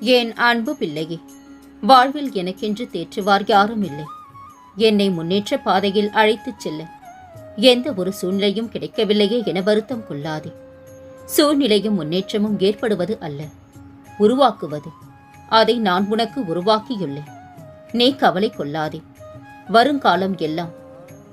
என் அன்பு பிள்ளையே வாழ்வில் எனக்கென்று தேற்றுவார் யாரும் இல்லை. என்னை முன்னேற்ற பாதையில் அழைத்துச் செல்ல எந்த ஒரு சூழ்நிலையும் கிடைக்கவில்லையே என வருத்தம் கொள்ளாதே. சூழ்நிலையும் முன்னேற்றமும் ஏற்படுவது அல்ல உருவாக்குவது. அதை நான் உனக்கு உருவாக்கியுள்ளேன். நீ கவலை கொள்ளாதே. வருங்காலம் எல்லாம்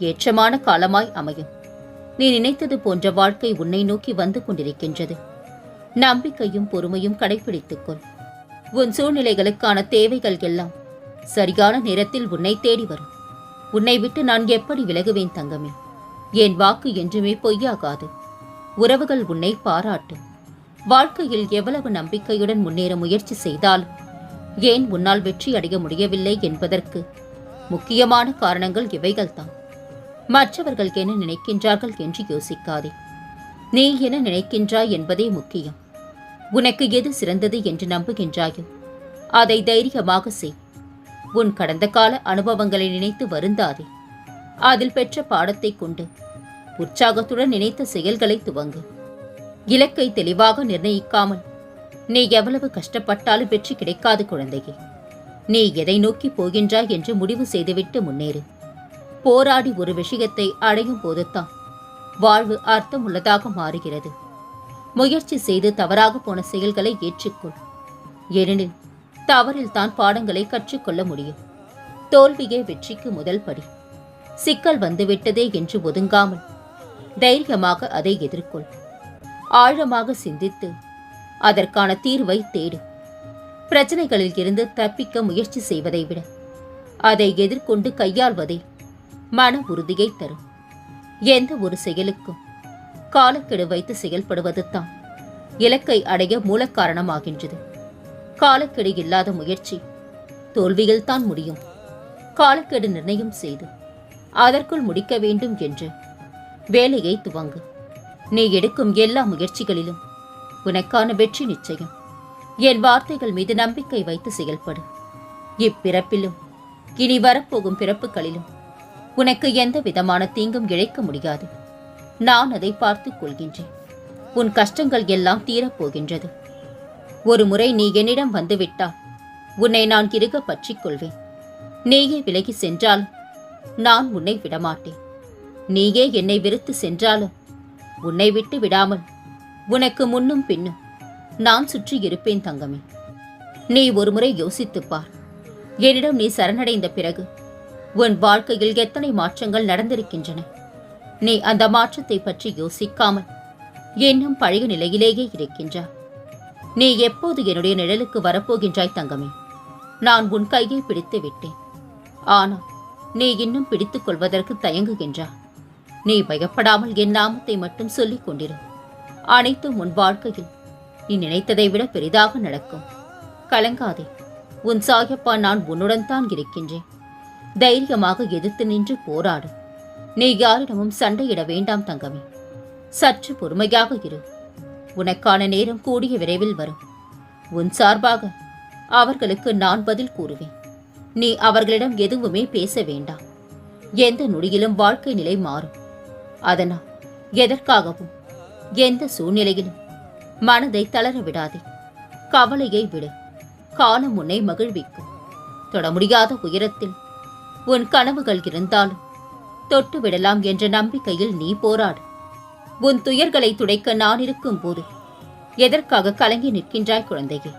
ஏற்றமான காலமாய் அமையும். நீ நினைத்தது போன்ற வாழ்க்கை உன்னை நோக்கி வந்து கொண்டிருக்கின்றது. நம்பிக்கையும் பொறுமையும் கடைபிடித்துக் கொள். உன் சூழ்நிலைகளுக்கான தேவைகள் எல்லாம் சரியான நேரத்தில் உன்னை தேடி வரும். உன்னை விட்டு நான் எப்படி விலகுவேன் தங்கமே? என் வாக்கு என்றுமே பொய்யாகாது. உறவுகள் உன்னை பாராட்டும். வாழ்க்கையில் எவ்வளவு நம்பிக்கையுடன் முன்னேற முயற்சி செய்தாலும் ஏன் உன்னால் வெற்றி அடைய முடியவில்லை என்பதற்கு முக்கியமான காரணங்கள் இவைகள்தான். மற்றவர்கள் என்ன நினைக்கின்றார்கள் என்று யோசிக்காதே. நீ என்ன நினைக்கின்றாய் என்பதே முக்கியம். உனக்கு எது சிறந்தது என்று நம்புகின்றாயோ? அதை தைரியமாக செய். உன் கடந்த கால அனுபவங்களை நினைத்து வருந்தாதே. அதில் பெற்ற பாடத்தை கொண்டு உற்சாகத்துடன் நினைத்த செயல்களை துவங்கு. இலக்கை தெளிவாக நிர்ணயிக்காமல் நீ எவ்வளவு கஷ்டப்பட்டாலும் வெற்றி கிடைக்காது குழந்தையே. நீ எதை நோக்கி போகின்றாய் என்று முடிவு செய்துவிட்டு முன்னேறு. போராடி ஒரு விஷயத்தை அடையும் போதுதான் வாழ்வு அர்த்தமுள்ளதாக மாறுகிறது. முயற்சி செய்து தவறாக போன செயல்களை ஏற்றுக்கொள். ஏனெனில் தவறில் தான் பாடங்களை கற்றுக்கொள்ள முடியும். தோல்வியே வெற்றிக்கு முதல் படி. சிக்கல் வந்துவிட்டதே என்று ஒதுங்காமல் தைரியமாக அதை எதிர்கொள். ஆழமாக சிந்தித்து அதற்கான தீர்வை தேடு. பிரச்சனைகளில் இருந்து தப்பிக்க முயற்சி செய்வதை விட அதை எதிர்கொண்டு கையாள்வதே மன உறுதியை தரும். எந்த ஒரு செயலுக்கும் காலக்கெடு வைத்து செயல்படுவது தான் இலக்கை அடைய மூலக்காரணமாகின்றது. காலக்கெடு இல்லாத முயற்சி தோல்வியில் தான் முடியும். காலக்கெடு நிர்ணயம் செய்து அதற்குள் முடிக்க வேண்டும் என்று வேலையை துவங்கு. நீ எடுக்கும் எல்லா முயற்சிகளிலும் உனக்கான வெற்றி நிச்சயம். என் வார்த்தைகள் மீது நம்பிக்கை வைத்து செயல்படு. இப்பிறப்பிலும் இனி வரப்போகும் பிறப்புகளிலும் உனக்கு எந்த விதமான தீங்கும் இழைக்க முடியாது. நான் அதை பார்த்துக் கொள்கின்றேன். உன் கஷ்டங்கள் எல்லாம் தீரப்போகின்றது. ஒரு முறை நீ என்னிடம் வந்துவிட்டால் உன்னை நான் இறுக பற்றிக் கொள்வேன். நீயே விலகி சென்றால் நான் உன்னை விடமாட்டேன். நீயே என்னை வெறுத்து சென்றாலும் உன்னை விட்டு விடாமல் உனக்கு முன்னும் பின்னும் நான் சுற்றி இருப்பேன் தங்கமே. நீ ஒருமுறை யோசித்துப் பார். என்னிடம் நீ சரணடைந்த பிறகு உன் வாழ்க்கையில் எத்தனை மாற்றங்கள் நடந்திருக்கின்றன? நீ அந்த மாற்றத்தை பற்றி யோசிக்காமல் இன்னும் பழைய நிலையிலேயே இருக்கின்றாய். நீ எப்போது என்னுடைய நிழலுக்கு வரப்போகின்றாய் தங்கமே? நான் உன் கையை பிடித்து விட்டேன். ஆனால் நீ இன்னும் பிடித்துக் கொள்வதற்கு தயங்குகின்றா நீ பயப்படாமல் என் நாமத்தை மட்டும் சொல்லிக் கொண்டிரு. அனைத்தும் உன் வாழ்க்கையில் நீ நினைத்ததை விட பெரிதாக நடக்கும். கலங்காதே. உன் சாயப்பா நான் உன்னுடன் தான் இருக்கின்றேன். தைரியமாக எதிர்த்து நின்று போராடு. நீ யாரிடமும் சண்டையிட வேண்டாம் தங்கமே சற்று பொறுமையாக இரு. உனக்கான நேரம் கூடிய விரைவில் வரும். உன் சார்பாக அவர்களுக்கு நான் பதில் கூறுவேன். நீ அவர்களிடம் எதுவுமே பேச வேண்டாம். எந்த நொடியிலும் வாழ்க்கை நிலை மாறும். அதனால் எதற்காகவும் எந்த சூழ்நிலையிலும் மனதை தளர விடாதே. கவலையை விடு. காலம் உன்னை மகிழ்விக்கும். தொட முடியாத உயரத்தில் உன் கனவுகள் இருந்தாலும் தொட்டு விடலாம் என்ற நம்பிக்கையில் நீ போராடு. உன் துயர்களை துடைக்க நான் இருக்கும் போது எதற்காக கலங்கி நிற்கின்றாய் குழந்தையே?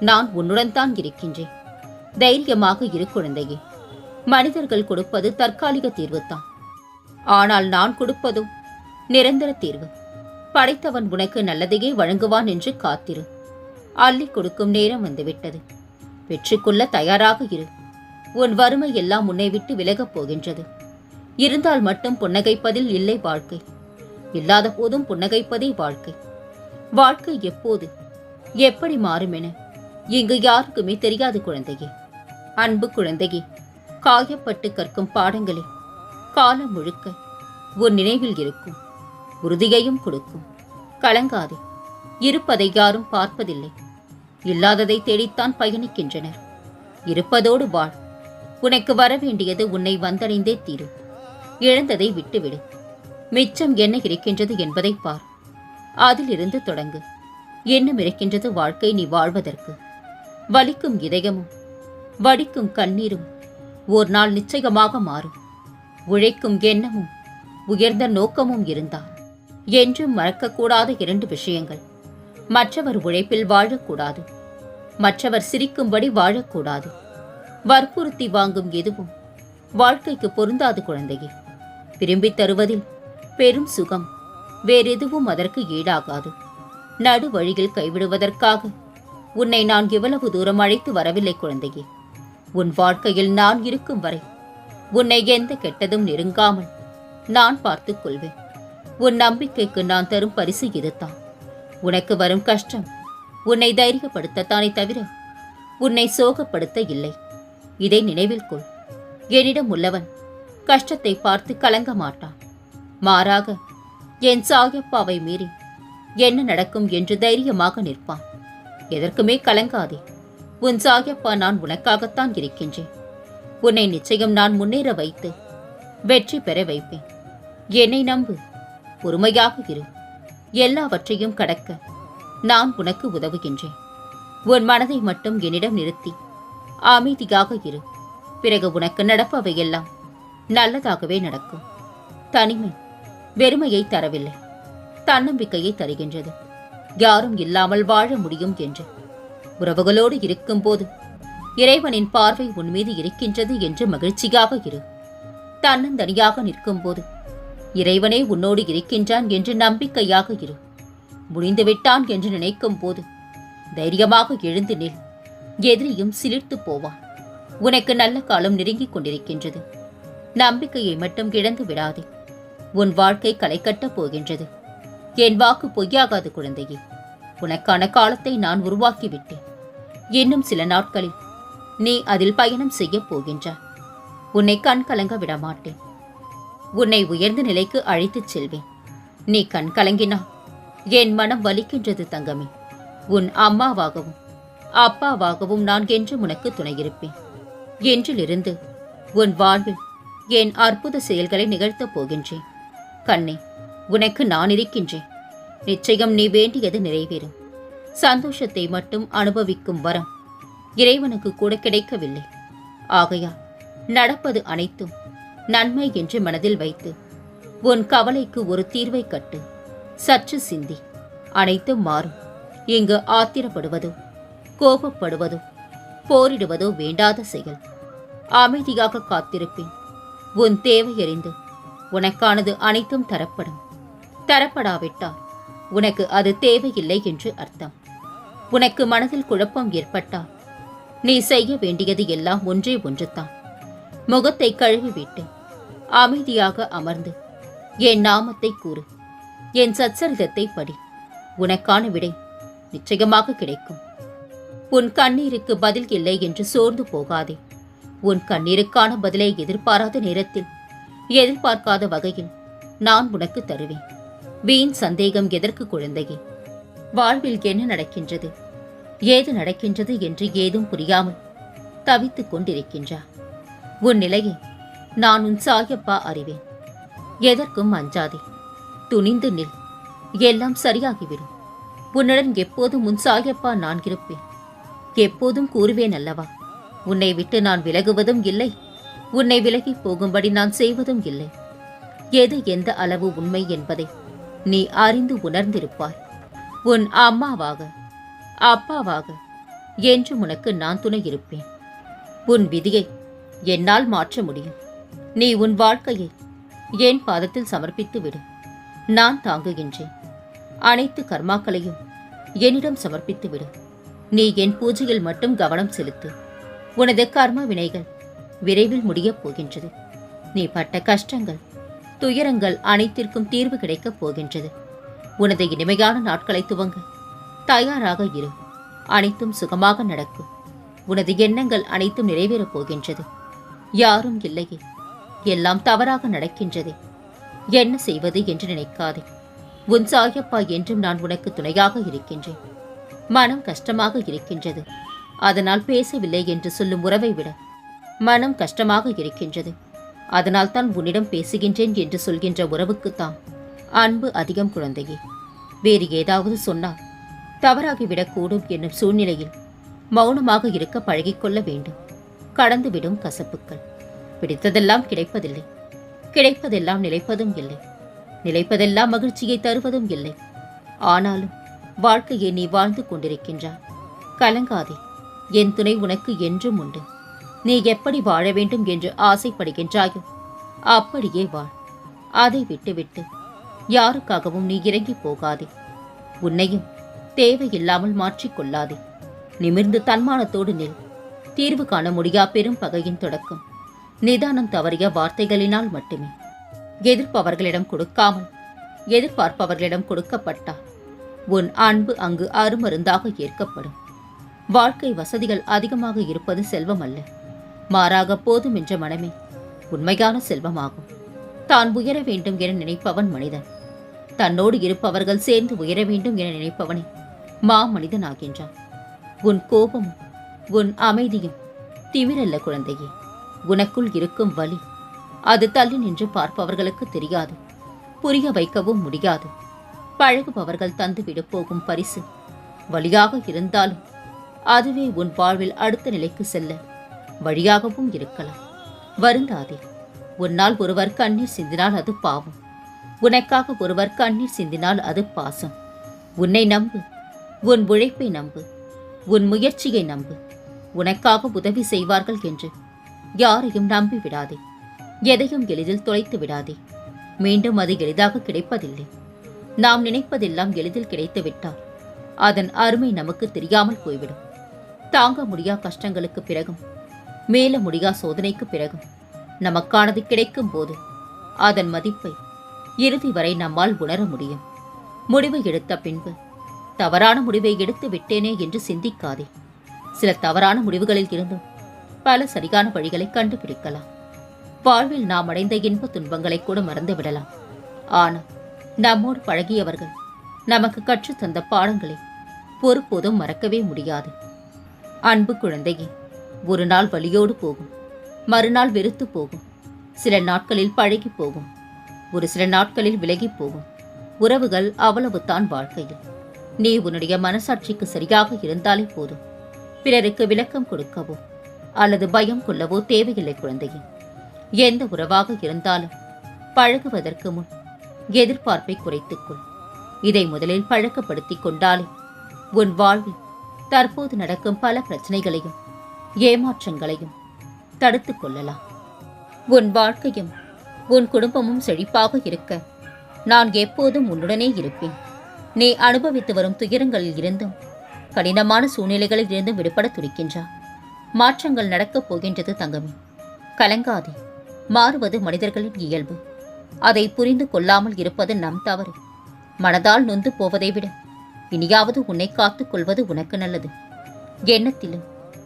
நான் உன்னுடன் தான் இருக்கின்றேன். தைரியமாக இரு குழந்தையே. மனிதர்கள் கொடுப்பது தற்காலிக தீர்வுதான். ஆனால் நான் கொடுப்பதும் நிரந்தர தீர்வு. படைத்தவன் உனக்கு நல்லதையே வழங்குவான் என்று காத்திரு. அள்ளி கொடுக்கும் நேரம் வந்துவிட்டது. வெற்றிக்கொள்ள தயாராக இரு. உன் வறுமை எல்லாம் உன்னை விட்டு விலகப் போகின்றது. இருந்தால் மட்டும் புன்னகைப்பதில் இல்லை வாழ்க்கை. இல்லாத போதும் புன்னகைப்பதே வாழ்க்கை. வாழ்க்கை எப்போது? எப்படி மாறும் என இங்கு யாருக்குமே தெரியாது குழந்தையே. அன்பு குழந்தையே காயப்பட்டு கற்கும் பாடங்களே காலம் முழுக்க உன் நினைவில் இருக்கும் உறுதியையும் கொடுக்கும். கலங்காதே இருப்பதை யாரும் பார்ப்பதில்லை. இல்லாததை தேடித்தான் பயணிக்கின்றனர். இருப்பதோடு வாழ். உனக்கு வரவேண்டியது உன்னை வந்தடைந்தே தீரும். இழந்ததை விட்டுவிடு. மிச்சம் என்ன இருக்கின்றது என்பதை பார். அதிலிருந்து தொடங்கு. இன்னும் இருக்கின்றது வாழ்க்கை நீ வாழ்வதற்கு. வலிக்கும் இதயமும் வடிக்கும் கண்ணீரும் ஒரு நாள் நிச்சயமாக மாறும். உழைக்கும் எண்ணமும் உயர்ந்த நோக்கமும் இருந்தால் என்றும் மறக்கக்கூடாத இரண்டு விஷயங்கள். மற்றவர் உழைப்பில் வாழக்கூடாது. மற்றவர் சிரிக்கும்படி வாழக்கூடாது. வற்புறுத்தி வாங்கும் எதுவும் வாழ்க்கைக்கு பொருந்தாது குழந்தையே. விரும்பித் தருவதில் பெரும் சுகம். வேறெதுவும் அதற்கு ஈடாகாது. நடு வழியில் கைவிடுவதற்காக உன்னை நான் எவ்வளவு தூரம் அழைத்து வரவில்லை குழந்தையே. உன் வாழ்க்கையில் நான் இருக்கும் வரை உன்னை எந்த கெட்டதும் நெருங்காமல் நான் பார்த்துக் கொள்வேன். உன் நம்பிக்கைக்கு நான் தரும் பரிசு இதுதான். உனக்கு வரும் கஷ்டம் உன்னை தைரியப்படுத்தத்தானே தவிர உன்னை சோகப்படுத்த இல்லை. இதை நினைவில் கொள். என்னிடம் உள்ளவன் கஷ்டத்தை பார்த்து கலங்க மாட்டான். மாறாக என் சாயப்பாவை மீறி என்ன நடக்கும் என்று தைரியமாக நிற்பான். எதற்குமே கலங்காதே. உன் சாயப்பா நான் உனக்காகத்தான் இருக்கின்றேன். உன்னை நிச்சயம் நான் முன்னேற வைத்து வெற்றி பெற வைப்பேன். என்னை நம்பு. பொறுமையாக இரு. எல்லாவற்றையும் கடக்க நான் உனக்கு உதவுகின்றேன். உன் மனதை மட்டும் என்னிடம் நிறுத்தி அமைதியாக இரு. பிறகு உனக்கு நடப்பவையெல்லாம் நல்லதாகவே நடக்கும். தனிமை வெறுமையை தரவில்லை. தன்னம்பிக்கையை தருகின்றது. யாரும் இல்லாமல் வாழ முடியும் என்று. உறவுகளோடு இருக்கும்போது இறைவனின் பார்வை உன் மீது இருக்கின்றது என்று மகிழ்ச்சியாக இரு. தன்னந்தனியாக நிற்கும்போது இறைவனே உன்னோடு இருக்கின்றான் என்று நம்பிக்கையாக இரு. முடிந்துவிட்டான் என்று நினைக்கும் போது தைரியமாக எழுந்து நில். எதிரியும் சிலிர்த்து போவான். உனக்கு நல்ல காலம் நெருங்கிக் கொண்டிருக்கின்றது. நம்பிக்கையை மட்டும் இழந்து விடாதே. உன் வாழ்க்கை களை கட்டப் போகின்றது. என் வாக்கு பொய்யாகாது குழந்தையே. உனக்கான காலத்தை நான் உருவாக்கிவிட்டேன் இன்னும் சில நாட்களில் நீ அதில் பயணம் செய்யப் போகின்றாய். உன்னை கண் கலங்க விடமாட்டேன். உன்னை உயர்ந்த நிலைக்கு அழைத்துச் செல்வேன். நீ கண் கலங்கினால் என் மனம் வலிக்கின்றது தங்கமே. உன் அம்மாவாகவும் அப்பாவாகவும் நான் என்றும் உனக்கு துணையிருப்பேன் என்றிலிருந்து உன் வாழ்வில் என் அற்புத செயல்களை நிகழ்த்தப் போகின்றேன்? கண்ணே உனக்கு நான் இருக்கின்றேன். நிச்சயம் நீ வேண்டியது நிறைவேறும். சந்தோஷத்தை மட்டும் அனுபவிக்கும் வரம் இறைவனுக்கு கூட கிடைக்கவில்லை. ஆகையால் நடப்பது அனைத்தும் நன்மை என்று மனதில் வைத்து உன் கவலைக்கு ஒரு தீர்வை கட்டு. சற்று சிந்தி. அனைத்தும் மாறும். இங்கு ஆத்திரப்படுவதோ கோபப்படுவதோ போரிடுவதோ வேண்டாத செயல். அமைதியாக காத்திருப்பேன். உன் தேவையறிந்து உனக்கானது அனைத்தும் தரப்படும். தரப்படாவிட்டால் உனக்கு அது தேவையில்லை என்று அர்த்தம். உனக்கு மனதில் குழப்பம் ஏற்பட்டால் நீ செய்ய வேண்டியது எல்லாம் ஒன்றே ஒன்றுதான். முகத்தை கழுவிவிட்டு அமைதியாக அமர்ந்து என் நாமத்தை கூறு. என் சச்சரிதத்தை படி. உனக்கான விடை நிச்சயமாக கிடைக்கும். உன் கண்ணீருக்கு பதில் இல்லை என்று சோர்ந்து போகாதே. உன் கண்ணீருக்கான பதிலை எதிர்பாராத நேரத்தில் எதிர்பார்க்காத வகையில் நான் உனக்கு தருவேன். வீண் சந்தேகம் எதற்கு குழந்தையே? வாழ்வில் என்ன நடக்கின்றது? ஏது நடக்கின்றது என்று ஏதும் புரியாமல் தவித்துக் கொண்டிருக்கின்றார் உன் நிலையை நான் உன் சாயப்பா அறிவேன். எதற்கும் அஞ்சாதே. துணிந்து நில். எல்லாம் சரியாகிவிடும். உன்னுடன் எப்போதும் உன் சாயப்பா நான் இருப்பேன். எப்போதும் கூறுவேன் அல்லவா? உன்னை விட்டு நான் விலகுவதும் இல்லை. உன்னை விலகி போகும்படி நான் செய்வதும் இல்லை. எது எந்த அளவு உண்மை என்பதை நீ அறிந்து உணர்ந்திருப்பாய். உன் அம்மாவாக அப்பாவாக என்று உனக்கு நான் துணை இருப்பேன். உன் விதியை என்னால் மாற்ற முடியும். நீ உன் வாழ்க்கையை என் பாதத்தில் சமர்ப்பித்து விடு. நான் தாங்குகின்றேன். அனைத்து கர்மாக்களையும் என்னிடம் சமர்ப்பித்து விடு. நீ என் பூஜையில் மட்டும் கவனம் செலுத்து. உனது கர்ம வினைகள் விரைவில் முடியப் போகின்றது. நீ பட்ட கஷ்டங்கள் துயரங்கள் அனைத்திற்கும் தீர்வு கிடைக்கப் போகின்றது. உனது இனிமையான நாட்களை துவங்க தயாராக இரு. அனைத்தும் சுகமாக நடக்கும் உனது எண்ணங்கள் அனைத்தும் நிறைவேறப் போகின்றது. யாரும் இல்லையே எல்லாம் தவறாக நடக்கின்றதே. என்ன செய்வது என்று நினைக்காதே. உன் சாயப்பா என்றும் நான் உனக்கு துணையாக இருக்கின்றேன். மனம் கஷ்டமாக இருக்கின்றது. அதனால் பேசவில்லை என்று சொல்லும் உறவை விட மனம் கஷ்டமாக இருக்கின்றது. அதனால் தான் உன்னிடம் பேசுகின்றேன் என்று சொல்கின்ற உறவுக்குத்தான் அன்பு அதிகம் குழந்தையே. வேறு ஏதாவது சொன்னால் தவறாகிவிடக்கூடும் என்னும் சூழ்நிலையில் மௌனமாக இருக்க பழகிக்கொள்ள வேண்டும். கடந்துவிடும் கசப்புக்கள் பிடித்ததெல்லாம் கிடைப்பதில்லை. கிடைப்பதெல்லாம் நிலைப்பதும் இல்லை. நிலைப்பதெல்லாம் மகிழ்ச்சியை தருவதும் இல்லை. ஆனாலும் வாழ்க்கையை நீ வாழ்ந்து கொண்டிருக்கின்றாய். கலங்காதே. என் துணை உனக்கு என்றும் உண்டு. நீ எப்படி வாழ வேண்டும் என்று ஆசைப்படுகின்றாயோ அப்படியே வாழ். அதை விட்டுவிட்டு யாருக்காகவும் நீ இறங்கி போகாதே. உன்னையும் தேவையில்லாமல் மாற்றிக்கொள்ளாதே நிமிர்ந்து தன்மானத்தோடு நில். தீர்வு காண முடியா பெரும் பகையின் தொடக்கம். நிதானம் தவறிய வார்த்தைகளினால் மட்டுமே. எதிர்ப்பவர்களிடம் கொடுக்காமல் எதிர்பார்ப்பவர்களிடம் கொடுக்கப்பட்டால் உன் அன்பு அங்கு அருமருந்தாக ஏற்கப்படும். வாழ்க்கை வசதிகள் அதிகமாக இருப்பது செல்வம் அல்ல. மாறாக போதும் என்ற மனமே உண்மையான செல்வமாகும். தான் உயர வேண்டும் என நினைப்பவன் மனிதன். தன்னோடு இருப்பவர்கள் சேர்ந்து உயர வேண்டும் என நினைப்பவனே மா மனிதனாகின்றான் உன் கோபமும் உன் அமைதியும் திமிரல்ல குழந்தையே. உனக்குள் இருக்கும் வழி அது தள்ளி நின்று பார்ப்பவர்களுக்கு தெரியாது. புரிய வைக்கவும் முடியாது. பழகுபவர்கள் தந்துவிடு போகும் பரிசு வழியாக இருந்தாலும் அதுவே உன் வாழ்வில் அடுத்த நிலைக்கு செல்ல வழியாகவும் இருக்கலாம். வருந்தாதே உன்னால் ஒருவர் கண்ணீர் சிந்தினால் அது பாவம். உனக்காக ஒருவர் கண்ணீர் சிந்தினால் அது பாசம். உன்னை நம்பு உன் உழைப்பை நம்பு உன் முயற்சியை நம்பு. உனக்காக உதவி செய்வார்கள் என்று யாரையும் நம்பி விடாதே எதையும் எளிதில் தொலைத்து விடாதே. மீண்டும் அது எளிதாக கிடைப்பதில்லை. நாம் நினைப்பதெல்லாம் எளிதில் கிடைத்துவிட்டால் அதன் அருமை நமக்கு தெரியாமல் போய்விடும். தாங்க முடியா கஷ்டங்களுக்கு பிறகும் மேல முடியா சோதனைக்கு பிறகும் நமக்கானது கிடைக்கும் போது அதன் மதிப்பை இறுதி வரை நம்மால் உணர முடியும். முடிவை எடுத்த பின்பு தவறான முடிவை எடுத்து விட்டேனே என்று சிந்திக்காதே. சில தவறான முடிவுகளில் இருந்தும் பல சரியான வழிகளை கண்டுபிடிக்கலாம். வாழ்வில் நாம் அடைந்த இன்ப துன்பங்களை கூட மறந்து விடலாம் ஆனால் நம்மோடு பழகியவர்கள் நமக்கு கற்றுத் தந்த பாடங்களை பொறுப்போதும் மறக்கவே முடியாது. அன்பு குழந்தையே ஒரு நாள் வழியோடு போகும். மறுநாள் வெறுத்து போகும். சில நாட்களில் பழகி போகும். ஒரு சில நாட்களில் விலகி போகும். உறவுகள் அவ்வளவுதான் வாழ்க்கையில். நீ உன்னுடைய மனசாட்சிக்கு சரியாக இருந்தாலே போதும். பிறருக்கு விளக்கம் கொடுக்கவோ அல்லது பயம் கொள்ளவோ தேவையில்லை குழந்தையே. எந்த உறவாக இருந்தாலும் பழகுவதற்கு முன் எதிர்பார்ப்பை குறைத்துக்கொள். இதை முதலில் பழக்கப்படுத்திக் கொண்டாலே உன் வாழ்வில் தற்போது நடக்கும் பல பிரச்சனைகளையும் ஏமாற்றங்களையும் தடுத்துக் கொள்ளலாம். உன் வாழ்க்கையும் உன் குடும்பமும் செழிப்பாக இருக்க நான் எப்போதும் உன்னுடனே இருப்பேன். நீ அனுபவித்து வரும் துயரங்களில் இருந்தும் கடினமான சூழ்நிலைகளில் இருந்தும் விடுபட துடிக்கின்றா மாற்றங்கள் நடக்கப் போகின்றது தங்கமே. கலங்காதே. மாறுவது மனிதர்களின் இயல்பு. அதை புரிந்து கொள்ளாமல் இருப்பது நம் தவறு. மனதால் நொந்து போவதை விட இனியாவது உன்னை காத்துக் கொள்வது உனக்கு நல்லது. எண்ணத்திலும்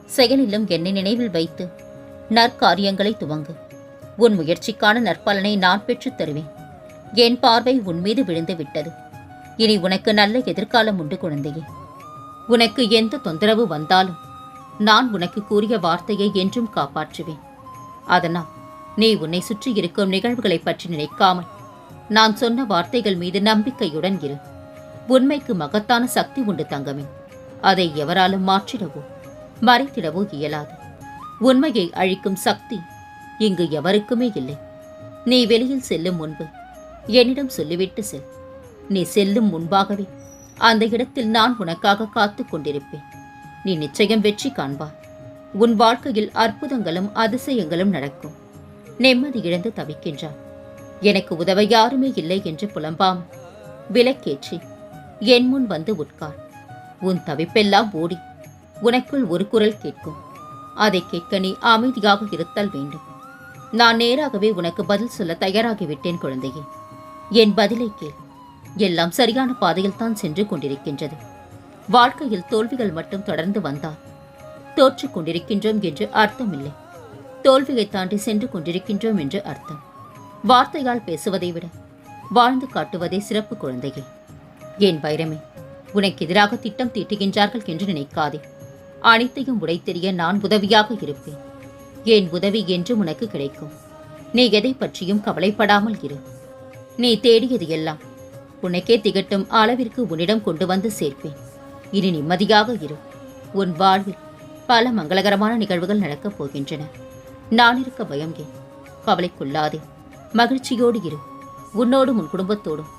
செயலிலும் என்னை நினைவில் வைத்து நற்காரியங்களை துவங்கு. உன் முயற்சிக்கான நற்பலனை நான் பெற்றுத் தருவேன். என் பார்வை உன் மீது விழுந்து விட்டது. இனி உனக்கு நல்ல எதிர்காலம் உண்டு குழந்தையே. உனக்கு எந்த தொந்தரவு வந்தாலும் நான் உனக்கு கூறிய வார்த்தையை என்றும் காப்பாற்றுவேன். அதனால் நீ உன்னை சுற்றி இருக்கும் நிகழ்வுகளைப் பற்றி நினைக்காமல் நான் சொன்ன வார்த்தைகள் மீது நம்பிக்கையுடன் இரு. உண்மைக்கு மகத்தான சக்தி உண்டு தங்கமே. அதை எவராலும் மாற்றிடவோ மறைத்திடவோ இயலாது. உண்மையை அழிக்கும் சக்தி இங்கு எவருக்குமே இல்லை. நீ வெளியில் செல்லும் முன்பு என்னிடம் சொல்லிவிட்டு செல். நீ செல்லும் முன்பாகவே அந்த இடத்தில் நான் உனக்காக காத்துக் கொண்டிருப்பேன். நீ நிச்சயம் வெற்றி காண்பாய். உன் வாழ்க்கையில் அற்புதங்களும் அதிசயங்களும் நடக்கும். நிம்மதி இழந்து தவிக்கின்றான் எனக்கு உதவ யாருமே இல்லை என்று புலம்பாம் விலக்கேற்றி என் முன் வந்து உட்கார். உன் தவிப்பெல்லாம் ஓடி. உனக்குள் ஒரு குரல் கேட்கும். அதை கேட்க நீ அமைதியாக இருத்தல் வேண்டும். நான் நேராகவே உனக்கு பதில் சொல்ல தயாராகிவிட்டேன் குழந்தையே. என் பதிலை கேள். எல்லாம் சரியான பாதையில் தான் சென்று கொண்டிருக்கின்றது. வாழ்க்கையில் தோல்விகள் மட்டும் தொடர்ந்து வந்தால் தோற்றுக் கொண்டிருக்கின்றோம் என்று அர்த்தமில்லை. தோல்வியை தாண்டி சென்று கொண்டிருக்கின்றோம் என்று அர்த்தம். வார்த்தையால் பேசுவதை விட வாழ்ந்து காட்டுவதே சிறப்பு குழந்தையே. ஏன் வைரமே? உனக்கு எதிராக திட்டம் தீட்டுகின்றார்கள் என்று நினைக்காதே. அனைத்தையும் உடைத்தெறிய நான் உதவியாக இருப்பேன். என் உதவி என்று உனக்கு கிடைக்கும். நீ எதை பற்றியும் கவலைப்படாமல் இரு. நீ தேடியது எல்லாம் உனக்கே திகட்டும் அளவிற்கு உன்னிடம் கொண்டு வந்து சேர்ப்பேன். இனி நிம்மதியாக இரு. உன் வாழ்வில் பல மங்களகரமான நிகழ்வுகள் நடக்கப் போகின்றன. நான் இருக்க பயம் ஏன்? கவலைக்குள்ளாதே. மகிழ்ச்சியோடு இரு. உன்னோடும் உன் குடும்பத்தோடும்.